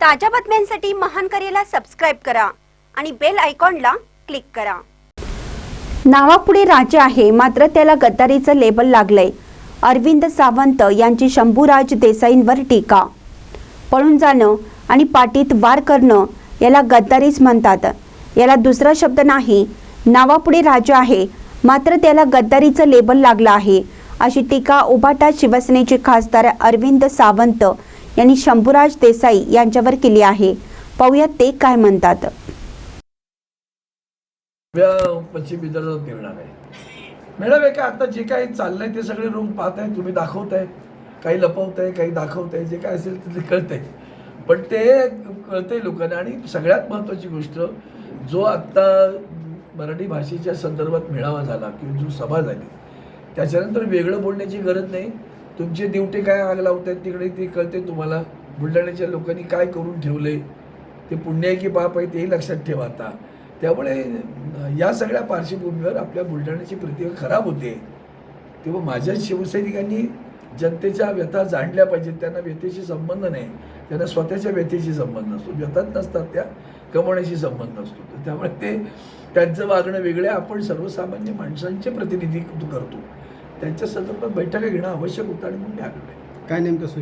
ताज्या बातम्यांसाठी महान करेला सबस्क्राईब करा आणि बेल आयकॉनला क्लिक करा. नावापुढे राजा आहे मात्र त्याला गद्दारीचं लेबल लागलंय. अरविंद सावंत यांची शंभूराज देसाईंवर टीका. पळून जाणं आणि पाटीत वार करणं याला गद्दारीच म्हणतात. याला दुसरा शब्द नाही नावापुढे राजा आहे मात्र त्याला गद्दारीचं लेबल लागलं आहे अशी टीका उभाटा शिवसेनेचे खासदार अरविंद सावंत यांनी शंभूराज देसाई यांच्यावर केली आहे. पाहूया ते काय म्हणतात. उभ्या पश्चिम विदर्भात मिळणार आहे. मॅडम का आता जे काही चाललंय ते सगळे रूम पाहताय तुम्ही दाखवताय. काही लपवताय काही दाखवताय जे काय असेल ते कळतंय. पण ते कळतंय लोकांना आणि सगळ्यात महत्त्वाची गोष्ट जो आत्ता मराठी भाषेच्या संदर्भात मेळावा झाला किंवा जो सभा झाली त्याच्यानंतर वेगळं बोलण्याची गरज नाही. तुमचे दिवटे काय आग लावत आहेत तिकडे ते कळते तुम्हाला? बुलढाण्याच्या लोकांनी काय करून ठेवले ते पुण्य आहे की पाप आहे तेही लक्षात ठेवा आता. त्यामुळे या सगळ्या पार्श्वभूमीवर आपल्या बुलढाण्याची प्रतिमा खराब होते. तेव्हा माझ्या शिवसैनिकांनी जनतेच्या व्यथा जाणल्या पाहिजेत. त्यांना व्यथेशी संबंध नाही. त्यांना स्वतःच्या व्यथेशी संबंध असतो व्यथाच नसतात त्या. कमवण्याशी संबंध असतो तर त्यामुळे ते त्यांचं वागणं वेगळं आपण सर्वसामान्य माणसांचे प्रतिनिधित्व करतो. त्यांच्या संदर्भात बैठका घेणं आवश्यक होतं आणि म्हणून मी आलेलो आहे काय नेमकं